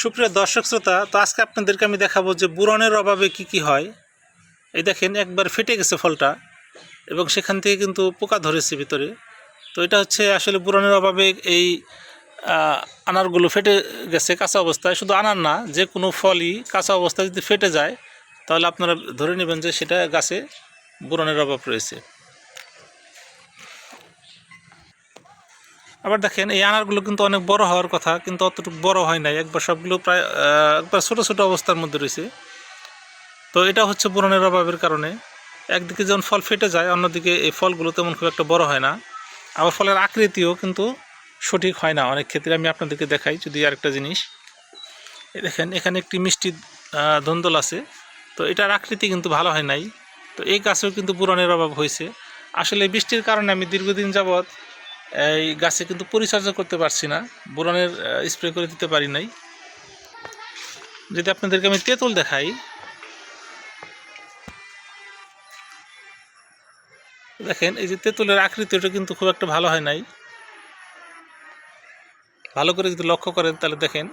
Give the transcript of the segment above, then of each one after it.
সুপ্রিয় দর্শক শ্রোতা, তো আজকে আপনাদেরকে আমি দেখাবো যে বুরনের অভাবে কি কি হয়। এই দেখেন, একবার ফেটে গেছে ফলটা এবং সেখান থেকে কিন্তু পোকা ধরেছে ভিতরে। তো এটা হচ্ছে আসলে বুরনের অভাবে এই আনারগুলো ফেটে গেছে কাঁচা অবস্থায়। শুধু আনার না, যে কোনো ফলই কাঁচা অবস্থায় যদি ফেটে যায়, তাহলে আপনারা ধরে নেবেন যে সেটা গাছে বুরনের অভাব রয়েছে। আবার দেখেন, এই আনারগুলো কিন্তু অনেক বড় হওয়ার কথা, কিন্তু অতটুকু বড় হয় নাই। একবার সবগুলো প্রায় একবার ছোটো ছোটো অবস্থার মধ্যে রয়েছে। তো এটা হচ্ছে বোরনের অভাবের কারণে। একদিকে যেমন ফল ফেটে যায়, অন্যদিকে এই ফলগুলো তেমন খুব একটা বড় হয় না। আবার ফলের আকৃতিও কিন্তু সঠিক হয় না। অনেক ক্ষেত্রে আমি আপনাদেরকে দেখাই যদি আরেকটা জিনিস। দেখেন, এখানে একটি মিষ্টি ধন্দল আছে। তো এটার আকৃতি কিন্তু ভালো হয় নাই। তো এই গাছেও কিন্তু বুরনের অভাব হয়েছে। আসলে বৃষ্টির কারণে আমি দীর্ঘদিন যাবৎ এই গাছে কিন্তু পরিচর্যা করতে পারছি না। বোরনের স্প্রে করে দিতে পারি নাই। যদি আপনাদেরকে আমি তেঁতুল দেখাই। দেখেন, এই যে তেঁতুলের আকৃতি, ওটা কিন্তু খুব একটা ভালো হয় নাই। ভালো করে যদি লক্ষ্য করেন, তাহলে দেখেন।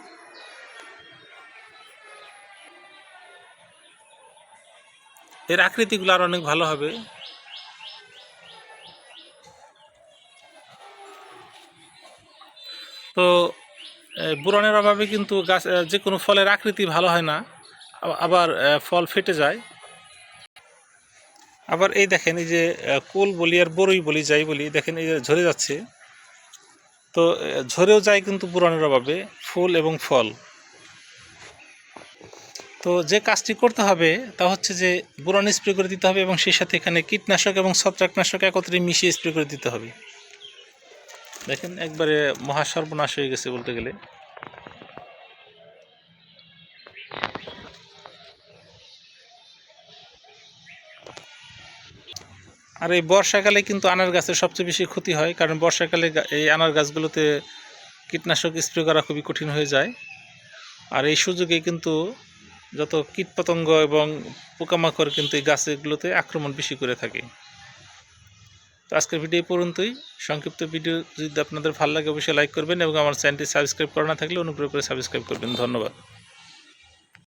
এর আকৃতিগুলো আর অনেক ভালো হবে। তো বুরনের অভাবে কিন্তু গাছ যে কোনো ফলের আকৃতি ভালো হয় না আবার ফল ফেটে যায়। আবার এই দেখেন এই যে কুল বলি আর বড়ই বলি, যাই বলি, দেখেন এই যে ঝরে যাচ্ছে। তো ঝরেও যায় কিন্তু বুরনের অভাবে, ফুল এবং ফল। তো যে কাজটি করতে হবে, তা হচ্ছে যে বুরন স্প্রে করে দিতে হবে এবং সেই সাথে এখানে কীটনাশক এবং ছত্রাকনাশক একত্রে মিশিয়ে স্প্রে করে দিতে হবে। দেখেন, একবারে মহা সর্বনাশ হয়ে গেছে বলতে গেলে। আর এই বর্ষাকালে কিন্তু আনার গাছের সবচেয়ে বেশি ক্ষতি হয়, কারণ বর্ষাকালে এই আনার গাছগুলোতে কীটনাশক স্প্রে করা খুবই কঠিন হয়ে যায়। আর এই সুযোগে কিন্তু যত কীটপতঙ্গ এবং পোকামাকড় কিন্তু এই গাছগুলোতে আক্রমণ বেশি করে থাকে। তো আজকের ভিডিও পর্যন্তই। সংক্ষিপ্ত ভিডিও যদি আপনাদের ভালো লাগে, অবশ্যই লাইক করবেন এবং আমার চ্যানেলটি সাবস্ক্রাইব করা না থাকলে অনুগ্রহ করে সাবস্ক্রাইব করবেন। ধন্যবাদ।